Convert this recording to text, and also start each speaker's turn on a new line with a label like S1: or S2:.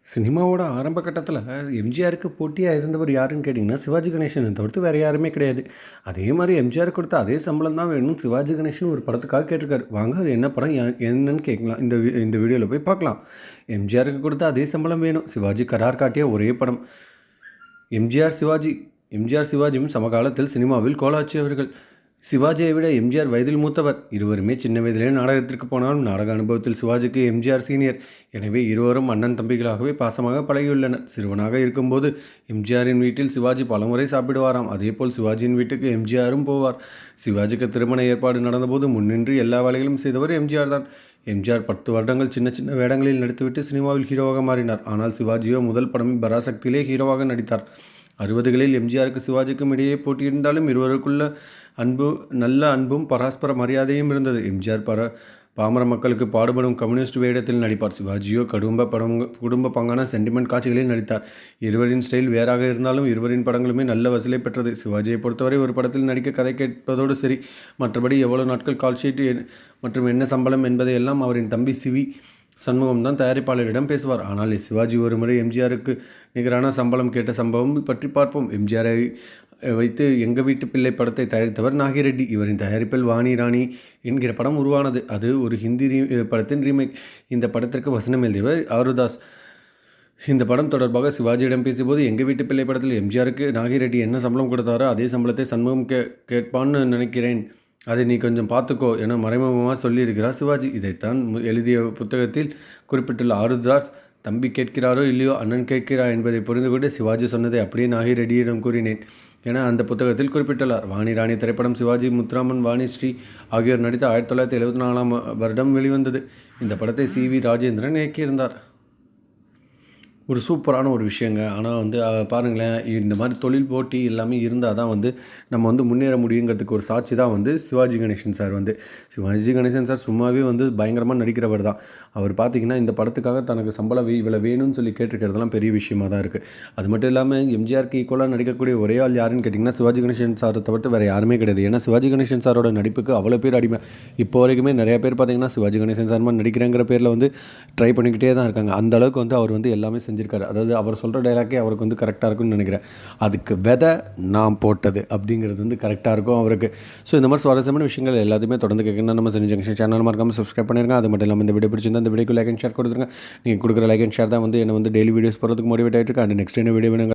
S1: சினிமாவோட ஆரம்ப கட்டத்தில் எம்ஜிஆருக்கு போட்டியாக இருந்தவர் யாருன்னு கேட்டிங்கன்னா சிவாஜி கணேசனை தவிர்த்து வேறு யாருமே கிடையாது. அதே மாதிரி எம்ஜிஆர் கொடுத்த அதே சம்பளம் தான் வேணும் சிவாஜி கணேசன் ஒரு படத்துக்காக கேட்டிருக்காரு. வாங்க அது என்ன படம் என்னன்னு கேட்கலாம். இந்த வி- இந்த வீடியோவில் போய் பார்க்கலாம். எம்ஜிஆருக்கு கொடுத்த அதே சம்பளம் வேணும். சிவாஜி கரார் காட்டிய ஒரே படம். எம்ஜிஆர் சிவாஜி எம்ஜிஆர் சிவாஜியும் சமகாலத்தில் சினிமாவில் கோலாச்சியவர்கள் சிவாஜியை விட எம்ஜிஆர் வயதில் மூத்தவர். இருவருமே சின்ன வயதிலே நாடகத்திற்கு போனாலும் நாடக அனுபவத்தில் சிவாஜிக்கு எம்ஜிஆர் சீனியர். எனவே இருவரும் அண்ணன் தம்பிகளாகவே பாசமாக பழகியுள்ளனர். சிறுவனாக இருக்கும்போது எம்ஜிஆரின் வீட்டில் சிவாஜி பலமுறை சாப்பிடுவாராம். அதேபோல் சிவாஜியின் வீட்டுக்கு எம்ஜிஆரும் போவார். சிவாஜிக்கு திருமண ஏற்பாடு நடந்தபோது முன்னின்று எல்லா வேலைகளும் செய்தவர் எம்ஜிஆர் தான். எம்ஜிஆர் பத்து வருடங்கள் சின்ன சின்ன வேடங்களில் நடித்துவிட்டு சினிமாவில் ஹீரோவாக மாறினார். ஆனால் சிவாஜியோ முதல் படம் பராசக்தியிலே ஹீரோவாக நடித்தார். அறுபதுகளில் எம்ஜிஆருக்கு சிவாஜிக்கும் இடையே போட்டியிருந்தாலும் இருவருக்குள்ள அன்பு நல்ல அன்பும் பரஸ்பர மரியாதையும் இருந்தது. எம்ஜிஆர் பர பாமர மக்களுக்கு பாடுபடும் கம்யூனிஸ்ட் வேடத்தில் நடிப்பார். சிவாஜியோ குடும்ப படம் குடும்ப பங்கான சென்டிமெண்ட் காட்சிகளில் நடித்தார். இருவரின் ஸ்டைல் வேறாக இருந்தாலும் இருவரின் படங்களுமே நல்ல வசூலை பெற்றது. சிவாஜியை பொறுத்தவரை ஒரு படத்தில் நடிக்க கதை கேட்பதோடு சரி. மற்றபடி எவ்வளோ நாட்கள் கால் ஷீட் மற்றும் என்ன சம்பளம் என்பதையெல்லாம் அவரின் தம்பி சிவி சண்முகம் தான் தயாரிப்பாளரிடம் பேசுவார். ஆனால் சிவாஜி ஒரு முறை எம்ஜிஆருக்கு நிகரான சம்பளம் கேட்ட சம்பவம் பற்றி பார்ப்போம். எம்ஜிஆரை வைத்து எங்கள் வீட்டு பிள்ளை படத்தை தயாரித்தவர் நாகிரெட்டி. இவரின் தயாரிப்பில் வாணி ராணி என்கிற படம் உருவானது. அது ஒரு ஹிந்தி ரீ படத்தின் ரீமேக். இந்த படத்திற்கு வசனம் எழுதியவர் ஆருதாஸ். இந்த படம் தொடர்பாக சிவாஜியிடம் பேசியபோது எங்கள் வீட்டு பிள்ளை படத்தில் எம்ஜிஆருக்கு நாகிரெட்டி என்ன சம்பளம் கொடுத்தாரோ அதே சம்பளத்தை சண்முகம் கே கேட்பான்னு நினைக்கிறேன். அதை நீ கொஞ்சம் பார்த்துக்கோ என மறைமுகமாக சொல்லியிருக்கிறார் சிவாஜி. இதைத்தான் எழுதிய புத்தகத்தில் குறிப்பிட்டுள்ள ஆருத்ராஸ் தம்பி கேட்கிறாரோ இல்லையோ அண்ணன் கேட்கிறா என்பதை புரிந்து கொண்டு சிவாஜி சொன்னதை அப்படியே நாகி ரெடியிடம் கூறினேன் என அந்த புத்தகத்தில் குறிப்பிட்டுள்ளார். வாணி ராணி திரைப்படம் சிவாஜி முத்துராமன் வாணி ஸ்ரீ ஆகியோர் நடித்த ஆயிரத்தி தொள்ளாயிரத்தி எழுபத்தி நாலாம் வருடம் வெளிவந்தது. இந்த படத்தை சி வி ராஜேந்திரன் இயக்கியிருந்தார். ஒரு சூப்பரான ஒரு விஷயங்க. ஆனால் வந்து பாருங்களேன் இந்த மாதிரி தொழில் போட்டி எல்லாமே இருந்தால் தான் வந்து நம்ம வந்து முன்னேற முடியுங்கிறதுக்கு ஒரு சாட்சி தான் வந்து சிவாஜி கணேசன் சார் வந்து. சிவாஜி கணேசன் சார் சும்மாவே வந்து பயங்கரமாக நடிக்கிறவர் தான். அவர் பார்த்தீங்கன்னா இந்த படத்துக்காக தனக்கு சம்பளம் இவ்வளோ வேணும்னு சொல்லி கேட்டிருக்கிறதெல்லாம் பெரிய விஷயமா தான் இருக்குது அது மட்டும் இல்லாமல் எம்ஜிஆருக்கு ஈக்குவலாக நடிக்கக்கூடிய ஒரே ஆள் யாருன்னு கேட்டிங்கன்னா சிவாஜி கணேசன் சாரை தவிர்த்து வேறு யாருமே கிடையாது. ஏன்னா சிவாஜி கணேசன் சாரோட நடிப்புக்கு அவ்வளோ பேர் அடிமை. இப்போ வரைக்குமே நிறைய பேர் பார்த்தீங்கன்னா சிவாஜி கணேசன் சார் மாதிரி நடிக்கிறேங்கிற பேரில் வந்து ட்ரை பண்ணிக்கிட்டே தான் இருக்காங்க. அந்த அளவுக்கு வந்து அவர் வந்து எல்லாமே செஞ்சு செஞ்சுருக்காரு. அதாவது அவர் சொல்கிற டைலாக்கே அவருக்கு வந்து கரெக்டாக இருக்கும்னு நினைக்கிறேன். அதுக்கு விதை நான் போட்டது அப்படிங்கிறது வந்து கரெக்டாக இருக்கும் அவருக்கு. ஸோ இந்த மாதிரி சுவாரஸ்யமான விஷயங்கள் எல்லாத்தையுமே தொடர்ந்து கேட்கணும் நம்ம செஞ்சு ஜங்ஷன் சேனல் மறக்காமல் சப்ஸ்கிரைப் பண்ணிருங்க. அது மட்டும் இல்லாமல் இந்த வீடியோ பிடிச்சிருந்தா இந்த வீடியோக்கு லைக் அண்ட் ஷேர் கொடுத்துருங்க. நீங்கள் கொடுக்குற லைக் அண்ட் ஷேர் தான் வந்து என்னை வந்து டெய்லி வீடியோஸ் போகிறதுக்கு மோட்டிவேட் ஆகிட்டு இருக்கு. அண்ட் நெக்ஸ்ட் என்ன வீடியோ